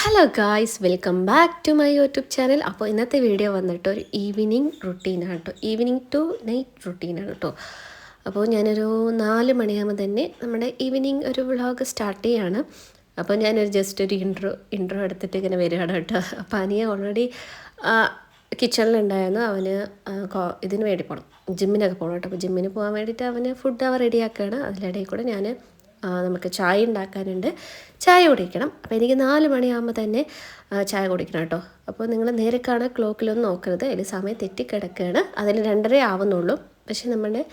Hello guys welcome back to my YouTube channel അപ്പോൾ ഇന്നത്തെ video വന്നിട്ട് ഒരു ഈവനിങ് റുട്ടീനാണ് കേട്ടോ ഈവനിങ് ടു നൈറ്റ് റുട്ടീനാണ് കേട്ടോ അപ്പോൾ ഞാനൊരു നാല് മണിയാകുമ്പോൾ തന്നെ നമ്മുടെ ഈവനിങ് ഒരു വ്ളോഗ് സ്റ്റാർട്ട് ചെയ്യാണ്. അപ്പോൾ ഞാനൊരു ജസ്റ്റ് ഒരു ഇൻട്രോ ഇൻട്രോ എടുത്തിട്ട് ഇങ്ങനെ വരികയാണ് കേട്ടോ അപ്പോൾ അനിയ ഓൾറെഡി കിച്ചണിലുണ്ടായിരുന്നു അവന് ഇതിന് വേണ്ടി പോകണം ജിമ്മിനൊക്കെ പോകണം കേട്ടോ അപ്പോൾ ജിമ്മിന് പോകാൻ വേണ്ടിയിട്ട് അവന് ഫുഡ് അവ റെഡിയാക്കുകയാണ് അതിലിടയിൽ കൂടെ ഞാൻ നമുക്ക് ചായ ഉണ്ടാക്കാനുണ്ട്. ചായ കുടിക്കണം. അപ്പോൾ എനിക്ക് നാല് മണിയാകുമ്പോൾ തന്നെ ചായ കുടിക്കണം കേട്ടോ. അപ്പോൾ നിങ്ങൾ നേരെ കാണാൻ ക്ലോക്കിലൊന്നും നോക്കരുത് അതിൽ സമയം തെറ്റിക്കിടക്കുകയാണ് അതിൽ രണ്ടര ആവുന്നുള്ളൂ. പക്ഷേ നമ്മുടെ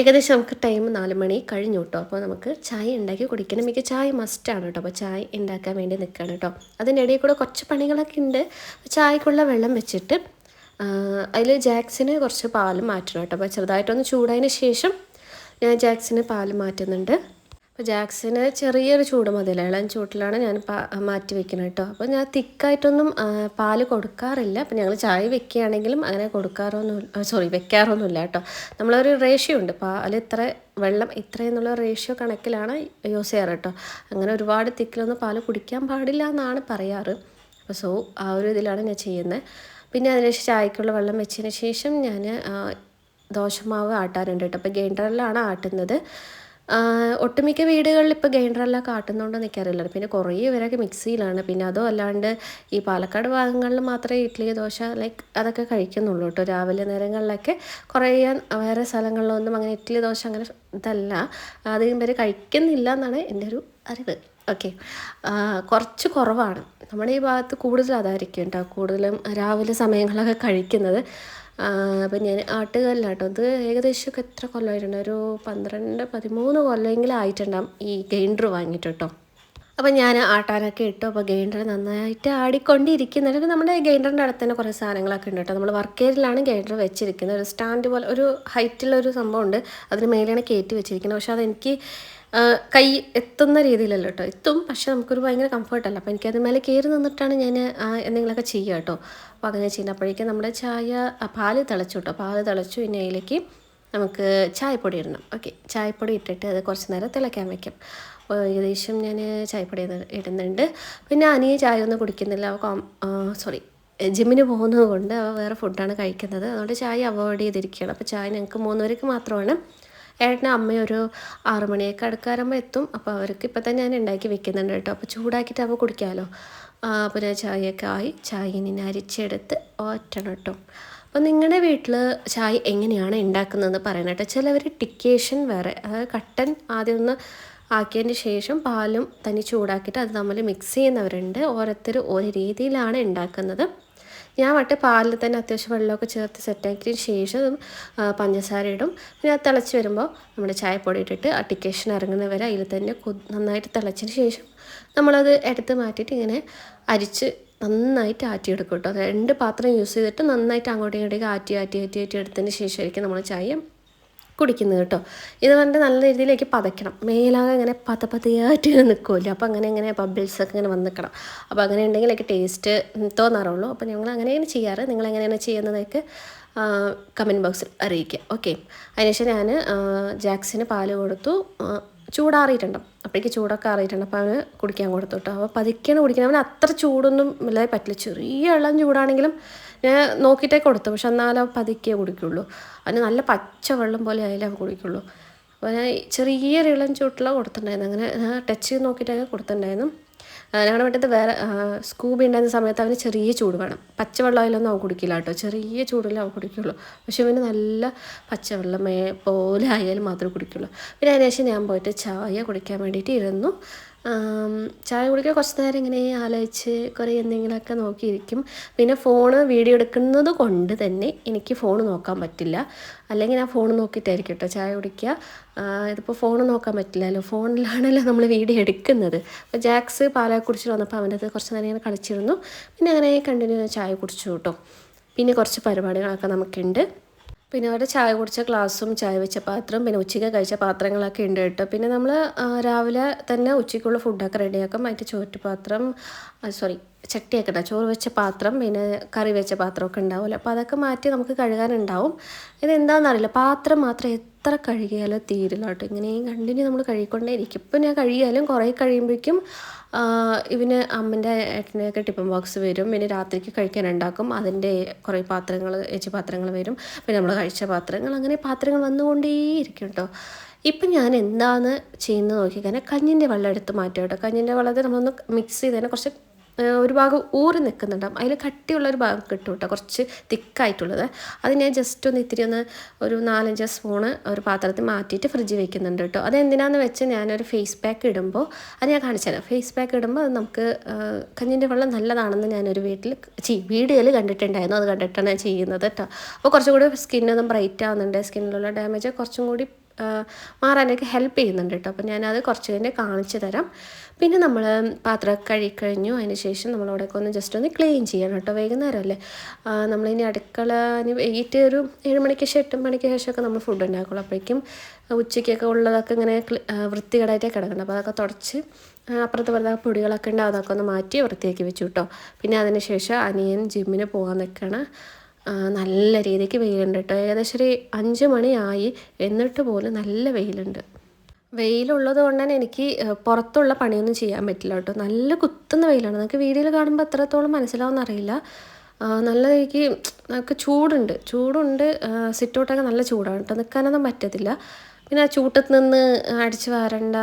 ഏകദേശം നമുക്ക് ടൈം നാല് മണി കഴിഞ്ഞു കേട്ടോ. അപ്പോൾ നമുക്ക് ചായ ഉണ്ടാക്കി കുടിക്കണം. എനിക്ക് ചായ മസ്റ്റാണ് കേട്ടോ. അപ്പോൾ ചായ ഉണ്ടാക്കാൻ വേണ്ടി നിൽക്കുകയാണ് കേട്ടോ. അതിന്റെ ഇടയിൽ കൂടെ കുറച്ച് പണികളൊക്കെ ഉണ്ട്. ചായക്കുള്ള വെള്ളം വെച്ചിട്ട് അതിൽ ജാക്സിന് കുറച്ച് പാൽ മാറ്റണം കേട്ടോ. അപ്പോൾ ചെറുതായിട്ടൊന്ന് ചൂടായതിന് ശേഷം ഞാൻ ജാക്സിന് പാൽ മാറ്റുന്നുണ്ട്. അപ്പോൾ ജാക്സിന് ചെറിയൊരു ചൂട് മതിയല്ലോ ഇളം ചൂട്ടിലാണ് ഞാൻ മാറ്റി വെക്കുന്നത് കേട്ടോ. അപ്പോൾ ഞാൻ തിക്കായിട്ടൊന്നും പാൽ കൊടുക്കാറില്ല. അപ്പോൾ ഞങ്ങൾ ചായ വെക്കുകയാണെങ്കിലും അങ്ങനെ കൊടുക്കാറൊന്നും സോറി വെക്കാറൊന്നുമില്ല കേട്ടോ. നമ്മളൊരു റേഷ്യോ ഉണ്ട്. പാൽ ഇത്ര വെള്ളം ഇത്ര എന്നുള്ള റേഷ്യോ കണക്കിലാണ് യൂസ് ചെയ്യാറ് കേട്ടോ. അങ്ങനെ ഒരുപാട് തിക്കിലൊന്നും പാൽ കുടിക്കാൻ പാടില്ല എന്നാണ് പറയാറ്. അപ്പോൾ സോ ആ ഒരു ഇതിലാണ് ഞാൻ ചെയ്യുന്നത്. പിന്നെ അതിനുശേഷം ചായക്കുള്ള വെള്ളം വെച്ചതിന് ശേഷം ഞാൻ ദോശമാവ് ആട്ടാറുണ്ട് കേട്ടോ. അപ്പോൾ ഗ്രൈൻഡറിലാണ് ആട്ടുന്നത്. ഒട്ടുമിക്ക വീടുകളിൽ ഇപ്പോൾ ഗ്രൈൻഡറിലൊക്കെ കാട്ടുന്നുണ്ടോ എനിക്കറിയില്ല പിന്നെ കുറേ പേരൊക്കെ മിക്സിയിലാണ്. പിന്നെ അതും അല്ലാണ്ട് ഈ പാലക്കാട് ഭാഗങ്ങളിൽ മാത്രമേ ഇഡ്ഡലി ദോശ ലൈക്ക് അതൊക്കെ കഴിക്കുന്നുള്ളൂ കേട്ടോ. രാവിലെ നേരങ്ങളിലൊക്കെ കുറേ വേറെ സ്ഥലങ്ങളിലൊന്നും അങ്ങനെ ഇഡ്ഡലി ദോശ അങ്ങനെ ഇതല്ല. അധികം പേര് കഴിക്കുന്നില്ല എന്നാണ് എന്റെ ഒരു അറിവ്. ഓക്കെ. കുറച്ച് കുറവാണ്. നമ്മുടെ ഈ ഭാഗത്ത് കൂടുതൽ അതായിരിക്കും കേട്ടോ. കൂടുതലും രാവിലെ സമയങ്ങളൊക്കെ കഴിക്കുന്നത്. അപ്പം ഞാൻ ആട്ടുകല്ലാട്ടോ. അത് ഏകദേശം എത്ര കൊല്ലമായിട്ടുണ്ട് ഒരു പന്ത്രണ്ട് പതിമൂന്ന് കൊല്ലമെങ്കിലും ആയിട്ടുണ്ടാകും ഈ ഗ്രൈൻഡർ വാങ്ങിയിട്ട് കേട്ടോ അപ്പം ഞാൻ ആട്ടാനൊക്കെ ഇട്ടു. അപ്പോൾ ഗ്രൈൻഡർ നന്നായിട്ട് ആടിക്കൊണ്ടിരിക്കുന്നുണ്ട്. നമ്മുടെ ഗ്രൈൻഡറിന്റെ അടുത്ത് തന്നെ കുറേ സാധനങ്ങളൊക്കെ ഉണ്ട് കേട്ടോ. നമ്മൾ വർക്ക് ഏരിയയിലാണ് വെച്ചിരിക്കുന്നത്. ഒരു സ്റ്റാൻഡ് പോലെ ഒരു ഹൈറ്റിലൊരു സംഭവമുണ്ട്. അതിന് മേലെയാണ് കയറ്റി വെച്ചിരിക്കുന്നത്. പക്ഷേ അതെനിക്ക് കൈ എത്തുന്ന രീതിയിലല്ല കേട്ടോ എത്തും പക്ഷെ നമുക്കൊരു ഭയങ്കര കംഫർട്ടല്ല അപ്പോൾ എനിക്കത് മേലെ കയറി നിന്നിട്ടാണ് ഞാൻ എന്തെങ്കിലുമൊക്കെ ചെയ്യുക കേട്ടോ അപ്പോൾ അങ്ങനെ ചെയ്യുന്നപ്പോഴേക്കും നമ്മുടെ ചായ പാൽ തിളച്ചു കേട്ടോ പാൽ തിളച്ചു പിന്നെ അതിലേക്ക് നമുക്ക് ചായപ്പൊടി ഇടണം. ഓക്കെ ചായപ്പൊടി ഇട്ടിട്ട് അത് കുറച്ച് നേരം തിളയ്ക്കാൻ വയ്ക്കും അപ്പോൾ ഏകദേശം ഞാൻ ചായപ്പൊടി ഇടുന്നുണ്ട്. പിന്നെ അനിയെ ചായ ഒന്നും കുടിക്കുന്നില്ല. അവ സോറി ജിമ്മിന് പോകുന്നത് കൊണ്ട് അവ വേറെ ഫുഡാണ് കഴിക്കുന്നത്. അതുകൊണ്ട് ചായ അവോയ്ഡ് ചെയ്തിരിക്കുകയാണ്. അപ്പോൾ ചായ ഞങ്ങൾക്ക് മൂന്ന് പേർക്ക് മാത്രമാണ്. ഏട്ടനും അമ്മ ഒരു ആറു മണിയൊക്കെ അടുക്കാറുമ്പോൾ എത്തും. അപ്പോൾ അവർക്ക് ഇപ്പം തന്നെ ഞാൻ ഉണ്ടാക്കി വെക്കുന്നുണ്ട് കേട്ടോ. അപ്പോൾ ചൂടാക്കിയിട്ട് അവ കുടിക്കാമല്ലോ അപ്പോൾ ഞാൻ ചായയൊക്കെ ആയി. ചായ ഇനി അരിച്ചെടുത്ത് ഓറ്റണം കേട്ടോ. അപ്പോൾ നിങ്ങളുടെ വീട്ടിൽ ചായ എങ്ങനെയാണ് ഉണ്ടാക്കുന്നതെന്ന് പറയണം കേട്ടോ. ചിലവർ ടിക്കേഷൻ വേറെ അതായത് കട്ടൻ ആദ്യം ഒന്ന് ആക്കിയതിന് ശേഷം പാലും തനി ചൂടാക്കിയിട്ട് അത് തമ്മിൽ മിക്സ് ചെയ്യുന്നവരുണ്ട്. ഓരോരുത്തർ ഓരോ രീതിയിലാണ് ഉണ്ടാക്കുന്നത്. ഞാൻ വട്ട് പാലിൽ തന്നെ അത്യാവശ്യം വെള്ളമൊക്കെ ചേർത്ത് സെറ്റാക്കിയതിന് ശേഷം പഞ്ചസാര ഇടും. പിന്നെ അത് തിളച്ച് വരുമ്പോൾ നമ്മുടെ ചായപ്പൊടി ഇട്ടിട്ട് ആ ടിക്കേഷൻ ഇറങ്ങുന്ന വരെ അതിൽ തന്നെ നന്നായിട്ട് തിളച്ചതിന് ശേഷം നമ്മളത് എടുത്ത് മാറ്റിയിട്ട് ഇങ്ങനെ അരിച്ച് നന്നായിട്ട് ആറ്റിയെടുക്കും കേട്ടോ. രണ്ട് പാത്രം യൂസ് ചെയ്തിട്ട് നന്നായിട്ട് അങ്ങോട്ടും ഇങ്ങോട്ടേക്ക് ആറ്റി ആറ്റി ആറ്റി ആറ്റി എടുത്തതിന് ശേഷമായിരിക്കും നമ്മൾ ചായ കുടിക്കുന്നത് കേട്ടോ. ഇത് കണ്ട് നല്ല രീതിയിലേക്ക് പതയ്ക്കണം. മേലാകെ ഇങ്ങനെ പത പതയായിട്ട് നിൽക്കുമല്ലോ അപ്പോൾ അങ്ങനെ ഇങ്ങനെ ബബിൾസ് ഒക്കെ ഇങ്ങനെ വന്ന് നിൽക്കണം അപ്പോൾ അങ്ങനെ ഉണ്ടെങ്കിലൊക്കെ ടേസ്റ്റ് തോന്നാറുള്ളൂ. അപ്പോൾ ഞങ്ങൾ അങ്ങനെയാണ് ചെയ്യാറ്. നിങ്ങൾ എങ്ങനെയാണ് ചെയ്യുന്നതൊക്കെ കമന്റ് ബോക്സിൽ അറിയിക്കുക. ഓക്കെ അതിനുശേഷം ഞാൻ ജാക്സിന് പാൽ കൊടുത്തു. ആ, ചൂടാറിയിട്ടുണ്ടാവും അപ്പോഴേക്ക് ചൂടൊക്കെ അറിയിട്ടുണ്ട് അപ്പോൾ അവന് കുടിക്കാൻ കൊടുത്തു കേട്ടോ. അപ്പോൾ പതുക്കെയാണ് കുടിക്കുന്നത്. അവന് അത്ര ചൂടൊന്നും ഇല്ലാതെ പറ്റില്ല. ചെറിയ ഇളം ചൂടാണെങ്കിലും ഞാൻ നോക്കിയിട്ടേ കൊടുത്തു. പക്ഷെ എന്നാലും പതുക്കിയേ പതുക്കെ കുടിക്കുള്ളൂ. അതിന് നല്ല പച്ച വെള്ളം പോലെ ആയാലേ അവൻ കുടിക്കുള്ളൂ. അപ്പോൾ ഞാൻ ചെറിയൊരു ഇളം ചൂട്ടിലാണ് കൊടുത്തിട്ടുണ്ടായിരുന്നു. അങ്ങനെ ടച്ച് ചെയ്ത് നോക്കിയിട്ടൊക്കെ കൊടുത്തിട്ടുണ്ടായിരുന്നു. ഞങ്ങളുടെ വീട്ടിൽ വേറെ സ്കൂബി ഉണ്ടായിരുന്ന സമയത്ത് അവന് ചെറിയ ചൂട് വേണം. പച്ചവെള്ളം അതിലൊന്നും അവൻ കുടിക്കില്ല കേട്ടോ. ചെറിയ ചൂടിൽ അവൻ കുടിക്കുള്ളൂ. പക്ഷെ ഇവന് നല്ല പച്ചവെള്ളം പോലെ ആയാലും മാത്രമേ കുടിക്കുള്ളൂ. പിന്നെ അതിനുശേഷം ഞാൻ പോയിട്ട് ചായ കുടിക്കാൻ വേണ്ടിയിട്ട് ഇരുന്നു. ചായ കുടിക്കാൻ കുറച്ച് നേരം ഇങ്ങനെ ആലോചിച്ച് കുറേ എന്തെങ്കിലുമൊക്കെ നോക്കിയിരിക്കും. പിന്നെ ഫോണ് വീഡിയോ എടുക്കുന്നത് കൊണ്ട് തന്നെ എനിക്ക് ഫോൺ നോക്കാൻ പറ്റില്ല. അല്ലെങ്കിൽ ഞാൻ ഫോൺ നോക്കിയിട്ടായിരിക്കും കേട്ടോ ചായ കുടിക്കുക. ഇതിപ്പോൾ ഫോൺ നോക്കാൻ പറ്റില്ലല്ലോ. ഫോണിലാണല്ലോ നമ്മൾ വീഡിയോ എടുക്കുന്നത്. അപ്പോൾ ജാക്സ് പാലാ കുടിച്ചിട്ട് വന്നപ്പോൾ അവന്റെ അത് കുറച്ച് നേരം ഇങ്ങനെ കളിച്ചിരുന്നു. പിന്നെ അങ്ങനെ കണ്ടിന്യൂ ചായ കുടിച്ചു കേട്ടോ. പിന്നെ കുറച്ച് പരിപാടികളൊക്കെ നമുക്കുണ്ട്. പിന്നെ അവരുടെ ചായ കുടിച്ച ഗ്ലാസും ചായ വെച്ച പാത്രം പിന്നെ ഉച്ചയ്ക്ക് കഴിച്ച പാത്രങ്ങളൊക്കെ ഉണ്ട് കേട്ടോ. പിന്നെ നമ്മൾ രാവിലെ തന്നെ ഉച്ചയ്ക്കുള്ള ഫുഡൊക്കെ റെഡിയാക്കും. അതിന്റെ ചോറ്റുപാത്രം സോറി ചട്ടിയൊക്കെ ഉണ്ടാവും. ചോറ് വെച്ച പാത്രം പിന്നെ കറി വെച്ച പാത്രമൊക്കെ ഉണ്ടാവുമല്ലോ. അപ്പോൾ അതൊക്കെ മാറ്റി നമുക്ക് കഴുകാനുണ്ടാവും. ഇതെന്താണെന്നറിയില്ല. പാത്രം മാത്രം എത്ര കഴുകിയാലും തീരില്ല കേട്ടോ ഇങ്ങനെയും കണ്ടിന്യൂ നമ്മൾ കഴുകിക്കൊണ്ടേ ഇരിക്കും. ഇപ്പം ഞാൻ കഴുകിയാലും കുറേ കഴിയുമ്പോഴേക്കും ഇവന് അമ്മന്റെ ഏട്ടനെയൊക്കെ ടിഫിൻ ബോക്സ് വരും. പിന്നെ രാത്രിക്ക് കഴിക്കാൻ ഉണ്ടാക്കും. അതിന്റെ കുറേ പാത്രങ്ങൾ ഏച്ചി പാത്രങ്ങൾ വരും. പിന്നെ നമ്മൾ കഴിച്ച പാത്രങ്ങൾ അങ്ങനെ പാത്രങ്ങൾ വന്നുകൊണ്ടേയിരിക്കും കേട്ടോ ഇപ്പം ഞാൻ എന്താണ് ചെയ്യുന്നത് നോക്കിക്കഴിഞ്ഞാൽ കഞ്ഞിന്റെ വെള്ളം എടുത്ത് മാറ്റും കേട്ടോ. കഞ്ഞിന്റെ വെള്ളത്തിൽ നമ്മളൊന്ന് മിക്സ് ചെയ്തതിനെ കുറച്ച് ഒരു ഭാഗം ഊറി നിൽക്കുന്നുണ്ടാവും അതിൽ കട്ടിയുള്ളൊരു ഭാഗം കിട്ടും കേട്ടോ കുറച്ച് തിക്കായിട്ടുള്ളത്. അത് ഞാൻ ജസ്റ്റ് ഒന്ന് ഇത്തിരി ഒന്ന് ഒരു നാലഞ്ച് സ്പൂണ് ഒരു പാത്രത്തിൽ മാറ്റിയിട്ട് ഫ്രിഡ്ജിൽ വെക്കുന്നുണ്ട് കേട്ടോ. അതെന്തിനാന്ന് വെച്ചാൽ ഞാനൊരു ഫേസ് പാക്ക് ഇടുമ്പോൾ അത് ഞാൻ കാണിച്ചുതരാം ഫേസ് പാക്ക് ഇടുമ്പോൾ അത് നമുക്ക് കഞ്ഞിന്റെ വെള്ളം നല്ലതാണെന്ന് ഞാനൊരു വീട്ടിൽ ചീ വീഡിയോയിൽ കണ്ടിട്ടുണ്ടായിരുന്നു. അത് കണ്ടിട്ടാണ് ഞാൻ ചെയ്യുന്നത് കേട്ടോ. അപ്പോൾ കുറച്ചും കൂടി സ്കിന്നൊന്നും ബ്രൈറ്റ് ആവുന്നുണ്ട്. സ്കിന്നിലുള്ള ഡാമേജ് കുറച്ചും കൂടി മാറാനൊക്കെ ഹെൽപ്പ് ചെയ്യുന്നുണ്ട് കേട്ടോ. അപ്പോൾ ഞാനത് കുറച്ച് കഴിഞ്ഞ് കാണിച്ചു തരാം. പിന്നെ നമ്മൾ പാത്രം കഴുകിക്കഴിഞ്ഞു അതിന് ശേഷം നമ്മൾ അവിടെയൊക്കെ ഒന്ന് ജസ്റ്റ് ഒന്ന് ക്ലീൻ ചെയ്യണം കേട്ടോ വൈകുന്നേരമല്ലേ നമ്മളിനി അടുക്കള ഇനി വൈകിട്ട് ഒരു ഏഴ് മണിക്ക് ശേഷം എട്ട് മണിക്ക് ശേഷമൊക്കെ നമ്മൾ ഫുഡ് ഉണ്ടാക്കുള്ളൂ. അപ്പോഴേക്കും ഉച്ചയ്ക്കൊക്കെ ഉള്ളതൊക്കെ ഇങ്ങനെ വൃത്തികേടായിട്ടേ കിടക്കണം അപ്പോൾ അതൊക്കെ തുടച്ച് അപ്പുറത്ത് പുറത്ത് പൊടികളൊക്കെ ഉണ്ട്. അതൊക്കെ ഒന്ന് മാറ്റി വൃത്തിയാക്കി വെച്ചു കേട്ടോ. പിന്നെ അതിന് ശേഷം അനിയൻ ജിമ്മിന് പോകാൻ നിൽക്കണം നല്ല രീതിക്ക് വെയിലുണ്ട് കേട്ടോ. ഏകദേശം ഒരു അഞ്ച് മണിയായി. എന്നിട്ട് പോലും നല്ല വെയിലുണ്ട്. വെയിലുള്ളത് കൊണ്ട് തന്നെ എനിക്ക് പുറത്തുള്ള പണിയൊന്നും ചെയ്യാൻ പറ്റില്ല കേട്ടോ. നല്ല കുത്തുന്ന വെയിലാണ്. നമുക്ക് വീഡിയോയിൽ കാണുമ്പോൾ എത്രത്തോളം മനസ്സിലാവുമെന്ന് അറിയില്ല നല്ല എനിക്ക് നമുക്ക് ചൂടുണ്ട്. ചൂടുണ്ട് സിറ്റൗട്ടൊക്കെ നല്ല ചൂടാണ് കേട്ടോ. നിൽക്കാനൊന്നും പറ്റത്തില്ല. പിന്നെ ആ ചൂട്ടത്ത് നിന്ന് അടിച്ച് വാരണ്ട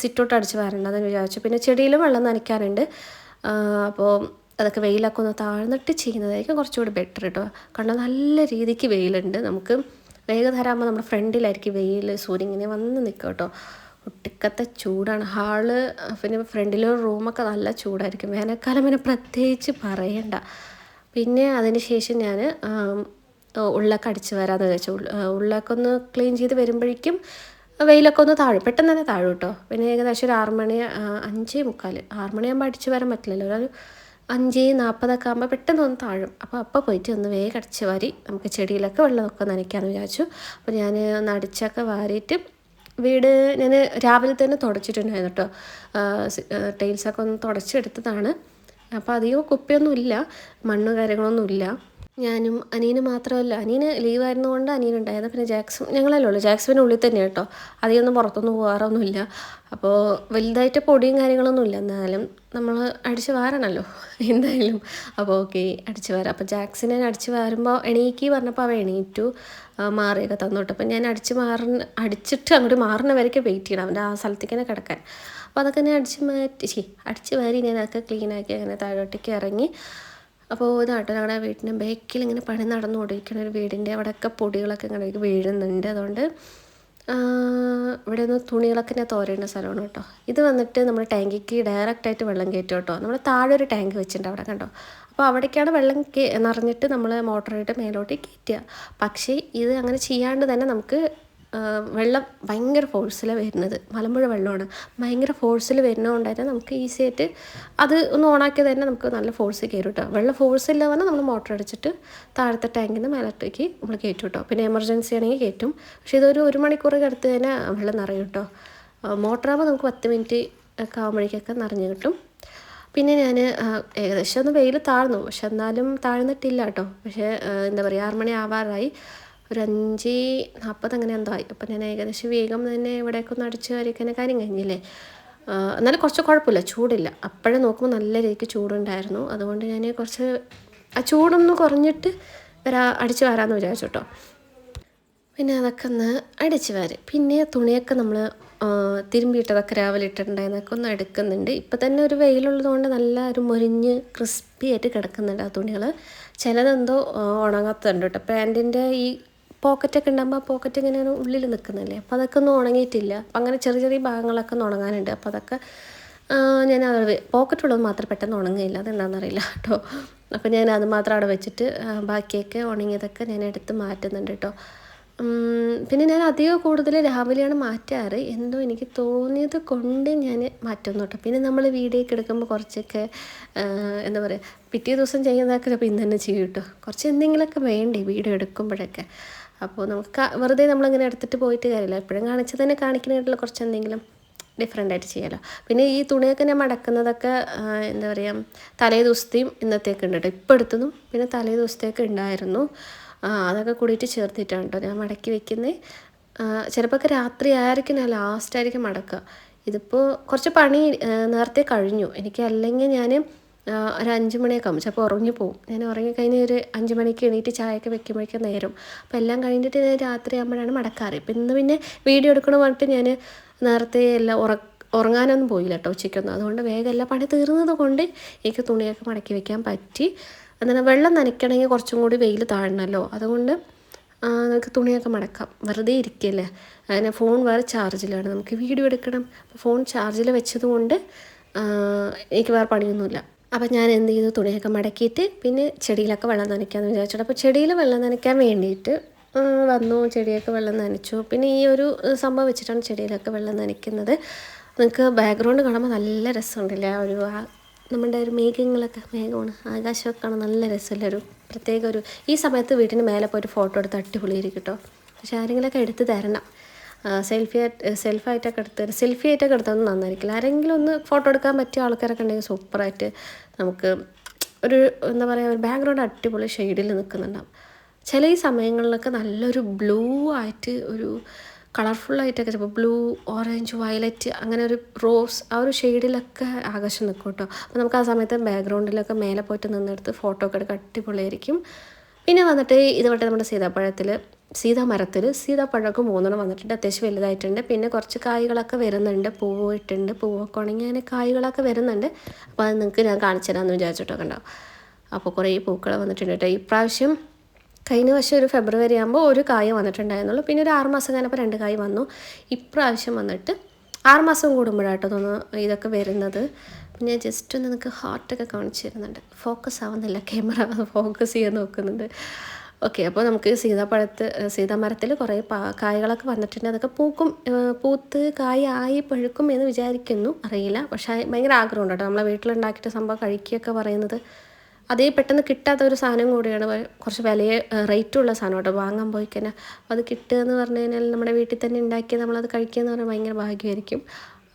സിറ്റൗട്ട് അടിച്ച് വാരണ്ട എന്ന് വിചാരിച്ചു. പിന്നെ ചെടിയിലും വെള്ളം നനയ്ക്കാറുണ്ട്. അപ്പോൾ അതൊക്കെ വെയിലൊക്കെ ഒന്ന് താഴ്ന്നിട്ട് ചെയ്യുന്നതായിരിക്കും കുറച്ചുകൂടി ബെറ്റർ കേട്ടോ. കാരണം നല്ല രീതിക്ക് വെയിലുണ്ട് നമുക്ക്. വേഗതരാകുമ്പോൾ നമ്മുടെ ഫ്രണ്ടിലായിരിക്കും വെയിൽ സൂര്യൻ ഇങ്ങനെ വന്ന് നിൽക്കും കേട്ടോ. ഒട്ടിക്കത്തെ ചൂടാണ്. ഹാൾ പിന്നെ ഫ്രണ്ടിലെ റൂമൊക്കെ നല്ല ചൂടായിരിക്കും. വേനൽക്കാലം പിന്നെ പ്രത്യേകിച്ച് പറയണ്ട. പിന്നെ അതിന് ശേഷം ഞാൻ ഉള്ളൊക്കെ അടിച്ച് വരാമെന്ന് വെച്ചു ഉള്ളൊക്കെ ഒന്ന് ക്ലീൻ ചെയ്ത് വരുമ്പോഴേക്കും വെയിലൊക്കെ ഒന്ന് താഴും. പെട്ടെന്ന് തന്നെ താഴും കേട്ടോ. പിന്നെ ഏകദേശം ഒരു ആറുമണി അഞ്ചേ മുക്കാൽ ആറുമണിയാകുമ്പോൾ അടിച്ച് വരാൻ പറ്റില്ലല്ലോ. ഒരു അഞ്ച് നാൽപ്പതൊക്കെ ആകുമ്പോൾ പെട്ടെന്ന് ഒന്ന് താഴും. അപ്പോൾ അപ്പോൾ പോയിട്ട് ഒന്ന് വേഗം അടിച്ച് വാരി നമുക്ക് ചെടിയിലൊക്കെ വെള്ളമൊക്കെ നനയ്ക്കാമെന്ന് വിചാരിച്ചു. അപ്പോൾ ഞാൻ ഒന്ന് അടിച്ചൊക്കെ വാരിയിട്ട് വീട് ഞാൻ രാവിലെ തന്നെ തുടച്ചിട്ടുണ്ടായിരുന്നു കേട്ടോ ടൈൽസൊക്കെ ഒന്ന് തുടച്ചെടുത്തതാണ്. അപ്പോൾ അധികം കുപ്പിയൊന്നുമില്ല മണ്ണ് കാര്യങ്ങളൊന്നും ഇല്ല ഞാനും അനിയന് മാത്രമല്ല. അനിയന് ലീവായിരുന്നുകൊണ്ട് അനീനുണ്ടായിരുന്നു പിന്നെ ജാക്സൺ ഞങ്ങളല്ലേ ഉള്ളൂ. ജാക്സുവിന് ഉള്ളിൽ തന്നെ കേട്ടോ അധികമൊന്നും പുറത്തൊന്നും പോകാറൊന്നുമില്ല. അപ്പോൾ വലുതായിട്ട് പൊടിയും കാര്യങ്ങളൊന്നും ഇല്ല. എന്നാലും നമ്മൾ അടിച്ച് വാരണമല്ലോ എന്തായാലും. അപ്പോൾ ഓക്കെ അടിച്ച് വാരാം. അപ്പോൾ ജാക്സിനെ അടിച്ച് വാരുമ്പോൾ എണീക്കി പറഞ്ഞപ്പോൾ അവ എണീറ്റു. മാറിയൊക്കെ തന്നോട്ട് അപ്പം ഞാൻ അടിച്ച് മാറുന്ന അടിച്ചിട്ട് അങ്ങോട്ട് മാറുന്ന വരയ്ക്ക് വെയിറ്റ് ചെയ്യണം. അവന്റെ ആ സ്ഥലത്തേക്ക് തന്നെ കിടക്കാൻ. അപ്പോൾ അതൊക്കെ ഞാൻ അടിച്ച് മാറ്റി അടിച്ച് വാരി ഞാൻ അതൊക്കെ ക്ലീനാക്കി അങ്ങനെ താഴോട്ടേക്ക് ഇറങ്ങി. അപ്പോൾ ഇതാട്ടോ ഞങ്ങളുടെ വീട്ടിന്റെ ബേക്കിൽ ഇങ്ങനെ പണി നടന്നുകൊണ്ടിരിക്കുന്ന ഒരു വീടിന്റെ അവിടെയൊക്കെ പൊടികളൊക്കെ ഇങ്ങനെ വീഴുന്നുണ്ട്. അതുകൊണ്ട് ഇവിടെ നിന്ന് തുണികളൊക്കെ ഞാൻ തോരേണ്ട സ്ഥലമാണ് കേട്ടോ. ഇത് വന്നിട്ട് നമ്മൾ ടാങ്കിക്ക് ഡയറക്റ്റായിട്ട് വെള്ളം കയറ്റും കേട്ടോ. നമ്മൾ താഴെ ഒരു ടാങ്ക് വെച്ചിട്ടുണ്ട് അവിടെ കണ്ടോ. അപ്പോൾ അവിടേക്കാണ് വെള്ളം നിറഞ്ഞിട്ട് നമ്മൾ മോട്ടറായിട്ട് മേലോട്ട് കയറ്റുക. പക്ഷേ ഇത് അങ്ങനെ ചെയ്യാണ്ട് തന്നെ നമുക്ക് വെള്ളം ഭയങ്കര ഫോഴ്സിൽ വരുന്നത്. മലമ്പുഴ വെള്ളമാണ്. ഭയങ്കര ഫോഴ്സിൽ വരുന്നതുകൊണ്ട് തന്നെ നമുക്ക് ഈസി ആയിട്ട് അത് ഒന്ന് ഓണാക്കിയത് തന്നെ നമുക്ക് നല്ല ഫോഴ്സ് കയറും കേട്ടോ വെള്ളം ഫോഴ്സ് ഇല്ല പറഞ്ഞാൽ നമ്മൾ മോട്ടർ അടിച്ചിട്ട് താഴത്തെ ടാങ്കിൽ നിന്ന് മേലത്തേക്ക് നമ്മൾ കയറ്റും കേട്ടോ പിന്നെ എമർജൻസി ആണെങ്കിൽ കയറ്റും പക്ഷേ ഇതൊരു ഒരു മണിക്കൂർ കിടത്ത് തന്നെ വെള്ളം നിറയും കേട്ടോ മോട്ടറാകുമ്പോൾ നമുക്ക് പത്ത് മിനിറ്റ് ഒക്കെ ആകുമ്പോഴേക്കൊക്കെ നിറഞ്ഞു കിട്ടും. പിന്നെ ഞാൻ ഏകദേശം ഒന്ന് വെയിൽ താഴ്ന്നു. പക്ഷെ എന്നാലും താഴ്ന്നിട്ടില്ല കേട്ടോ പക്ഷേ എന്താ പറയുക ആറുമണി ആവാറായി. ഒരു അഞ്ച് നാൽപ്പത് അങ്ങനെ എന്തോ ആയി. അപ്പം ഞാൻ ഏകദേശം വേഗം തന്നെ ഇവിടേക്ക് ഒന്ന് അടിച്ച് വരയ്ക്കാൻ കാര്യം കഴിഞ്ഞില്ലേ? എന്നാലും കുറച്ച് കുഴപ്പമില്ല ചൂടില്ല. അപ്പോഴേ നോക്കുമ്പോൾ നല്ല രീതിക്ക് ചൂടുണ്ടായിരുന്നു. അതുകൊണ്ട് ഞാൻ കുറച്ച് ആ ചൂടൊന്ന് കുറഞ്ഞിട്ട് വരാ അടിച്ച് വരാമെന്ന് വിചാരിച്ചു കേട്ടോ പിന്നെ അതൊക്കെ ഒന്ന് അടിച്ച് വരും. പിന്നെ തുണിയൊക്കെ നമ്മൾ തിരുമ്പിയിട്ടതൊക്കെ രാവിലെ ഇട്ടിട്ടുണ്ടായിരുന്നൊക്കെ ഒന്ന് എടുക്കുന്നുണ്ട്. ഇപ്പം തന്നെ ഒരു വെയിലുള്ളത് കൊണ്ട് നല്ല ഒരു മുരിഞ്ഞ് ക്രിസ്പി ആയിട്ട് കിടക്കുന്നുണ്ട് ആ തുണികൾ ചിലതെന്തോ ഉണങ്ങാത്തതുണ്ട് കേട്ടോ പാന്റിന്റെ ഈ പോക്കറ്റൊക്കെ ഉണ്ടാകുമ്പോൾ പോക്കറ്റ് ഇങ്ങനെ ഉള്ളിൽ നിൽക്കുന്നില്ലേ അപ്പോൾ അതൊക്കെ ഒന്നും ഉണങ്ങിയിട്ടില്ല. അപ്പം അങ്ങനെ ചെറിയ ചെറിയ ഭാഗങ്ങളൊക്കെ ഒന്ന് ഉണങ്ങാനുണ്ട്. അപ്പോൾ അതൊക്കെ ഞാൻ പോക്കറ്റുള്ളത് മാത്രം പെട്ടെന്ന് ഉണങ്ങുകയില്ല. അതെന്താണെന്നറിയില്ല കേട്ടോ. അപ്പോൾ ഞാൻ അത് മാത്രം അവിടെ വെച്ചിട്ട് ബാക്കിയൊക്കെ ഉണങ്ങിയതൊക്കെ ഞാൻ എടുത്ത് മാറ്റുന്നുണ്ട് കേട്ടോ. പിന്നെ ഞാൻ അധികം കൂടുതൽ രാവിലെയാണ് മാറ്റാറ്. എന്തോ എനിക്ക് തോന്നിയത് കൊണ്ട് ഞാൻ മാറ്റുന്നു കേട്ടോ. പിന്നെ നമ്മൾ വീഡിയോ എടുക്കുമ്പോൾ കുറച്ചൊക്കെ എന്താ പറയുക പിറ്റേ ദിവസം ചെയ്യുന്നതൊക്കെ ചിലപ്പോൾ ഇന്ന് തന്നെ ചെയ്യും കേട്ടോ. കുറച്ച് എന്തെങ്കിലുമൊക്കെ വേണ്ടേ വീഡിയോ എടുക്കുമ്പോഴൊക്കെ? അപ്പോൾ നമുക്ക് വെറുതെ നമ്മളിങ്ങനെ എടുത്തിട്ട് പോയിട്ട് കാര്യമില്ല. എപ്പോഴും കാണിച്ച് തന്നെ കാണിക്കുന്നതായിട്ടുള്ള കുറച്ച് എന്തെങ്കിലും ഡിഫറെന്റ് ആയിട്ട് ചെയ്യാമല്ലോ പിന്നെ ഈ തുണിയൊക്കെ ഞാൻ മടക്കുന്നതൊക്കെ എന്താ പറയുക തലേ ദിവസത്തെയും ഇന്നത്തേക്ക് ഉണ്ട് കേട്ടോ. ഇപ്പോൾ എടുത്തതും പിന്നെ തലേ ദിവസത്തേക്ക് ഉണ്ടായിരുന്നു. അതൊക്കെ കൂടിയിട്ട് ചേർത്തിട്ടാണ് കേട്ടോ ഞാൻ മടക്കി വെക്കുന്നത് ചിലപ്പോൾ രാത്രി ആയിരിക്കും ഞാൻ ലാസ്റ്റ് ആയിരിക്കും മടക്കുക. ഇതിപ്പോൾ കുറച്ച് പണി നേരത്തെ കഴിഞ്ഞു. എനിക്ക് അല്ലെങ്കിൽ ഞാൻ ഒരു അഞ്ച് മണിയൊക്കെ ആകും. ചിലപ്പോൾ പോകും ഞാൻ ഉറങ്ങി കഴിഞ്ഞ് ഒരു അഞ്ച് മണിക്ക് എണീറ്റ് ചായയൊക്കെ വെക്കുമ്പോഴേക്കും നേരം. അപ്പോൾ എല്ലാം കഴിഞ്ഞിട്ട് ഞാൻ രാത്രി ആകുമ്പോഴാണ് മടക്കാറ്. ഇപ്പം ഇന്ന് പിന്നെ വീഡിയോ എടുക്കണം പറഞ്ഞിട്ട് ഞാൻ നേരത്തെ എല്ലാം ഉറ ഉറങ്ങാനൊന്നും പോയില്ല കേട്ടോ ഉച്ചയ്ക്കൊന്നും. അതുകൊണ്ട് വേഗം എല്ലാം പണി തീർന്നത് കൊണ്ട് എനിക്ക് തുണിയൊക്കെ മടക്കി വെക്കാൻ പറ്റി. എന്നാൽ വെള്ളം നനയ്ക്കണമെങ്കിൽ കുറച്ചും കൂടി വെയിൽ താഴണമല്ലോ. അതുകൊണ്ട് നമുക്ക് തുണിയൊക്കെ മടക്കാം. വെറുതെ ഇരിക്കല്ലേ. അതിന് ഫോൺ വേറെ ചാർജിലാണ്. നമുക്ക് വീഡിയോ എടുക്കണം. ഫോൺ ചാർജിൽ വെച്ചതുകൊണ്ട് എനിക്ക് വേറെ പണിയൊന്നുമില്ല. അപ്പോൾ ഞാൻ എന്ത് ചെയ്തു? തുണിയൊക്കെ മടക്കിയിട്ട് പിന്നെ ചെടിയിലൊക്കെ വെള്ളം നനയ്ക്കാമെന്ന് വിചാരിച്ചിട്ട് അപ്പോൾ ചെടിയിൽ വെള്ളം നനയ്ക്കാൻ വേണ്ടിയിട്ട് വന്നു. ചെടിയൊക്കെ വെള്ളം നനച്ചു. പിന്നെ ഈ ഒരു സംഭവം വെച്ചിട്ടാണ് ചെടിയിലൊക്കെ വെള്ളം നനയ്ക്കുന്നത്. നിങ്ങൾക്ക് ബാക്ക്ഗ്രൗണ്ട് കാണുമ്പോൾ നല്ല രസമുണ്ടല്ലേ? ആ ഒരു നമ്മുടെ ഒരു മേഘങ്ങളൊക്കെ മേഘമാണ്. ആകാശമൊക്കെ കാണാൻ നല്ല രസമല്ല? ഒരു പ്രത്യേക ഒരു ഈ സമയത്ത് വീട്ടിന് മേലെ പോയിട്ട് ഫോട്ടോ എടുത്ത് അടിപൊളിയായിരിക്കും കേട്ടോ. പക്ഷെ ആരെങ്കിലുമൊക്കെ എടുത്ത് തരണം. സെൽഫി സെൽഫായിട്ടൊക്കെ എടുത്ത് സെൽഫി ആയിട്ടൊക്കെ എടുത്താൽ നന്നായിരിക്കില്ല. ആരെങ്കിലും ഒന്ന് ഫോട്ടോ എടുക്കാൻ പറ്റിയ ആൾക്കാരൊക്കെ ഉണ്ടെങ്കിൽ സൂപ്പറായിട്ട് നമുക്ക് ഒരു എന്താ പറയുക ഒരു ബാക്ക്ഗ്രൗണ്ട് അടിപൊളി ഷെയ്ഡിൽ നിൽക്കുന്നുണ്ടാവും ചില ഈ സമയങ്ങളിലൊക്കെ നല്ലൊരു ബ്ലൂ ആയിട്ട് ഒരു കളർഫുള്ളായിട്ടൊക്കെ ചിലപ്പോൾ ബ്ലൂ ഓറഞ്ച് വയലറ്റ് അങ്ങനെ ഒരു റോസ് ആ ഒരു ഷെയ്ഡിലൊക്കെ ആകാശം നിൽക്കും കേട്ടോ അപ്പോൾ നമുക്ക് ആ സമയത്ത് ബാക്ക്ഗ്രൗണ്ടിലൊക്കെ മേലെ പോയിട്ട് നിന്നെടുത്ത് ഫോട്ടോ ഒക്കെ എടുക്കാൻ അടിപൊളിയായിരിക്കും. പിന്നെ വന്നിട്ട് ഇതുവട്ടെ നമ്മുടെ സീതാപ്പഴത്തിൽ സീതാമരത്തിൽ സീതാപ്പഴമൊക്കെ മൂന്നെണ്ണം വന്നിട്ടുണ്ട്. അത്യാവശ്യം വലുതായിട്ടുണ്ട്. പിന്നെ കുറച്ച് കായ്കളൊക്കെ വരുന്നുണ്ട്. പൂവ് ഇട്ടുണ്ട് പൂവൊക്കെ ഉണങ്ങി അങ്ങനെ കായ്കളൊക്കെ വരുന്നുണ്ട്. അപ്പോൾ അത് നിങ്ങൾക്ക് ഞാൻ കാണിച്ചു തരാമെന്ന് വിചാരിച്ചിട്ടൊക്കെ ഉണ്ടാവും അപ്പോൾ കുറേ പൂക്കൾ വന്നിട്ടുണ്ട് കേട്ടോ. ഇപ്രാവശ്യം കഴിഞ്ഞ വർഷം ഒരു ഫെബ്രുവരി ആകുമ്പോൾ ഒരു കായ വന്നിട്ടുണ്ടായിരുന്നുള്ളൂ. പിന്നെ ഒരു ആറ് മാസം കഴിഞ്ഞപ്പോൾ രണ്ട് കായ വന്നു. ഇപ്രാവശ്യം വന്നിട്ട് ആറ് മാസം കൂടുമ്പോഴാട്ടോ തോന്നുന്നു ഇതൊക്കെ വരുന്നത്. പിന്നെ ജസ്റ്റ് ഒന്ന് നിങ്ങൾക്ക് ഹാർട്ടൊക്കെ കാണിച്ചു തരുന്നുണ്ട്. ഫോക്കസ് ആവുന്നില്ല. ക്യാമറ ഫോക്കസ് ചെയ്യാൻ നോക്കുന്നുണ്ട്. ഓക്കെ അപ്പോൾ നമുക്ക് സീതാപ്പഴത്ത് സീതാമരത്തിൽ കുറേ പാ കായകളൊക്കെ വന്നിട്ടുണ്ട്. അതൊക്കെ പൂക്കും പൂത്ത് കായ ആയി പഴുക്കും എന്ന് വിചാരിക്കുന്നു. അറിയില്ല. പക്ഷേ ഭയങ്കര ആഗ്രഹം ഉണ്ട് കേട്ടോ. നമ്മളെ വീട്ടിലുണ്ടാക്കിയിട്ട് സംഭവം കഴിക്കുകയൊക്കെ പറയുന്നത്. അതേ പെട്ടെന്ന് കിട്ടാത്ത ഒരു സാധനം കൂടിയാണ്. കുറച്ച് വിലയെ റേറ്റുള്ള സാധനം കേട്ടോ. വാങ്ങാൻ പോയി കഴിഞ്ഞാൽ അത് കിട്ടുക എന്ന് പറഞ്ഞു കഴിഞ്ഞാൽ നമ്മുടെ വീട്ടിൽ തന്നെ ഉണ്ടാക്കി നമ്മളത് കഴിക്കുക എന്ന് പറഞ്ഞാൽ ഭയങ്കര ഭാഗ്യമായിരിക്കും.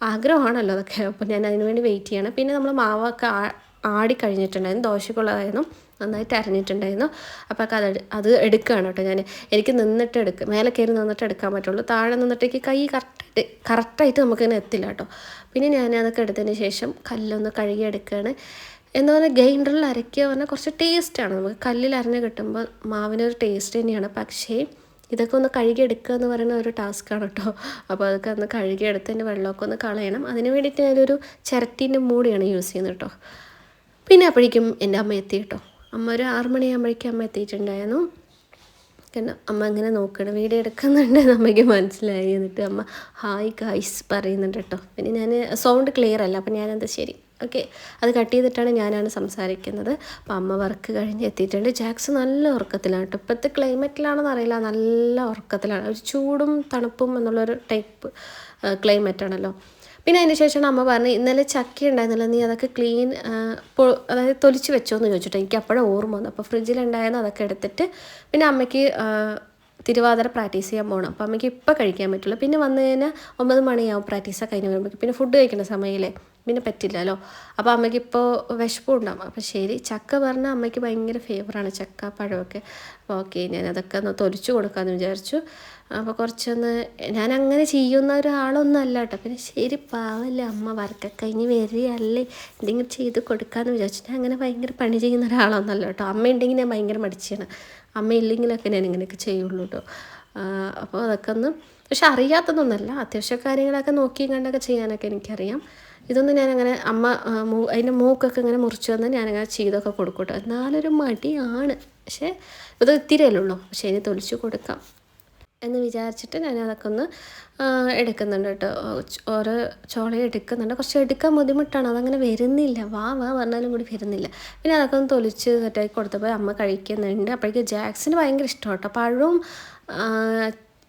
ആഗ്രഹമാണല്ലോ അതൊക്കെ. അപ്പോൾ ഞാൻ അതിനുവേണ്ടി വെയിറ്റ് ചെയ്യണം. പിന്നെ നമ്മൾ മാവൊക്കെ ആ- ആടി കഴിഞ്ഞിട്ടുണ്ടായിരുന്നു. ദോശക്കുള്ളതായിരുന്നു. നന്നായിട്ട് അരഞ്ഞിട്ടുണ്ടായിരുന്നു. അപ്പോൾ അത് അത് എടുക്കുകയാണ് കേട്ടോ ഞാൻ എനിക്ക് നിന്നിട്ട് എടുക്കുക മേലെ കയറി നിന്നിട്ട് എടുക്കാൻ പറ്റുള്ളൂ. താഴെ നിന്നിട്ടേക്ക് കൈ കറക്റ്റായിട്ട് കറക്റ്റായിട്ട് നമുക്കിങ്ങനെ എത്തില്ല കേട്ടോ. പിന്നെ ഞാൻ അതൊക്കെ എടുത്തതിന് ശേഷം കല്ലൊന്ന് കഴുകി എടുക്കുകയാണ് എന്താ പറയുക ഗ്രൈൻഡറിൽ അരയ്ക്കുക പറഞ്ഞാൽ കുറച്ച് ടേസ്റ്റാണ് നമുക്ക് കല്ലിൽ അരഞ്ഞ് കിട്ടുമ്പോൾ മാവിനൊരു ടേസ്റ്റ് തന്നെയാണ്. പക്ഷേ ഇതൊക്കെ ഒന്ന് കഴുകിയെടുക്കുക എന്ന് പറയുന്ന ഒരു ടാസ്ക്കാണ് കേട്ടോ. അപ്പോൾ അതൊക്കെ ഒന്ന് കഴുകിയെടുത്തതിന്റെ വെള്ളമൊക്കെ ഒന്ന് കളയണം. അതിന് വേണ്ടിയിട്ട് ഞാനൊരു ചിരട്ടീന്റെ മൂടിയാണ് യൂസ് ചെയ്യുന്നത് കേട്ടോ. പിന്നെ അപ്പോഴേക്കും എന്റെ അമ്മ എത്തി കേട്ടോ. അമ്മ ഒരു ആറു മണിയാകുമ്പോഴേക്കും അമ്മ എത്തിയിട്ടുണ്ടായിരുന്നു. കാരണം അമ്മ ഇങ്ങനെ നോക്കണം വീഡിയോ എടുക്കുന്നുണ്ട് അമ്മയ്ക്ക് മനസ്സിലായി. എന്നിട്ട് അമ്മ ഹായ് ഗൈസ് പറയുന്നുണ്ട് കേട്ടോ. പിന്നെ ഞാൻ സൗണ്ട് ക്ലിയർ അല്ല. അപ്പം ഞാനെന്താ ശരി ഓക്കെ അത് കട്ട് ചെയ്തിട്ടാണ് ഞാനാണ് സംസാരിക്കുന്നത്. അപ്പം അമ്മ വർക്ക് കഴിഞ്ഞ് എത്തിയിട്ടുണ്ട്. ജാക്സ് നല്ല ഉറക്കത്തിലാണ് കേട്ടോ. ഇപ്പോഴത്തെ ക്ലൈമറ്റിലാണെന്ന് അറിയില്ല. നല്ല ഉറക്കത്തിലാണ്. ഒരു ചൂടും തണുപ്പും എന്നുള്ളൊരു ടൈപ്പ് ക്ലൈമറ്റ് ആണല്ലോ. പിന്നെ അതിന് ശേഷമാണ് അമ്മ പറഞ്ഞു ഇന്നലെ ചക്ക ഉണ്ടായിരുന്നല്ലോ നീ അതൊക്കെ ക്ലീൻ അതായത് തൊലിച്ച് വെച്ചോ എന്ന് ചോദിച്ചിട്ട് എനിക്ക് അപ്പോഴേ ഓർമ്മ വന്നു അപ്പോൾ ഫ്രിഡ്ജിലുണ്ടായിരുന്നു അതൊക്കെ എടുത്തിട്ട് പിന്നെ അമ്മയ്ക്ക് തിരുവാതിര പ്രാക്ടീസ് ചെയ്യാൻ പോകണം അപ്പോൾ അമ്മയ്ക്ക് ഇപ്പോൾ കഴിക്കാൻ പറ്റുള്ളൂ. പിന്നെ വന്നു കഴിഞ്ഞാൽ ഒമ്പത് മണിയാവും പ്രാക്ടീസൊക്കെ കഴിഞ്ഞ് വരുമ്പോൾ പിന്നെ ഫുഡ് കഴിക്കുന്ന സമയമില്ലേ പിന്നെ പറ്റില്ലല്ലോ. അപ്പോൾ അമ്മയ്ക്ക് ഇപ്പോൾ വിശപ്പും ഉണ്ടാവും. അപ്പോൾ ശരി ചക്ക പറഞ്ഞാൽ അമ്മയ്ക്ക് ഭയങ്കര ഫേവറാണ് ചക്ക പഴമൊക്കെ. അപ്പോൾ ഓക്കെ ഞാൻ അതൊക്കെ ഒന്ന് തൊലിച്ചു കൊടുക്കാമെന്ന് വിചാരിച്ചു. അപ്പോൾ കുറച്ചൊന്ന് ഞാൻ അങ്ങനെ ചെയ്യുന്ന ഒരാളൊന്നും അല്ല കേട്ടോ പിന്നെ ശരി പാവല്ലേ അമ്മ വർക്കൊക്കെ കഴിഞ്ഞ് വരികയല്ലേ എന്തെങ്കിലും ചെയ്ത് കൊടുക്കാമെന്ന് വിചാരിച്ചു. ഞാൻ അങ്ങനെ ഭയങ്കര പണി ചെയ്യുന്ന ഒരാളൊന്നല്ല കേട്ടോ അമ്മ ഉണ്ടെങ്കിൽ ഞാൻ ഭയങ്കര മടിച്ചാണ്. അമ്മ ഇല്ലെങ്കിലൊക്കെ ഞാൻ ഇങ്ങനെയൊക്കെ ചെയ്യുള്ളൂ കേട്ടോ അപ്പോൾ അതൊക്കെ ഒന്ന് പക്ഷെ അറിയാത്തതൊന്നുമല്ല അത്യാവശ്യ കാര്യങ്ങളൊക്കെ നോക്കിയും കണ്ടൊക്കെ ചെയ്യാനൊക്കെ എനിക്കറിയാം. ഇതൊന്നും ഞാനങ്ങനെ അമ്മ മൂ അതിന്റെ മൂക്കൊക്കെ ഇങ്ങനെ മുറിച്ച് വന്ന് ഞാനങ്ങനെ ചെയ്തൊക്കെ കൊടുക്കൂട്ടോ കേട്ടോ എന്നാലൊരു മടിയാണ്. പക്ഷേ ഇത് ഇത്തിരിയല്ലേ ഉള്ളൂ. പക്ഷേ ഇനി തൊലിച്ച് കൊടുക്കാം. എന്ന് വിചാരിച്ചിട്ട് ഞാൻ അതൊക്കെ ഒന്ന് എടുക്കുന്നുണ്ട് കേട്ടോ. ഓരോ ചോള എടുക്കുന്നുണ്ട്. കുറച്ച് എടുക്കാൻ ബുദ്ധിമുട്ടാണ്. അതങ്ങനെ വരുന്നില്ല. വാ വാ പറഞ്ഞാലും കൂടി വരുന്നില്ല. പിന്നെ അതൊക്കെ ഒന്ന് തൊലിച്ച് സെറ്റാക്കി കൊടുത്തപ്പോൾ അമ്മ കഴിക്കുന്നുണ്ട്. അപ്പോഴേക്കും ജാക്സിന് ഭയങ്കര ഇഷ്ടം കേട്ടോ. പഴവും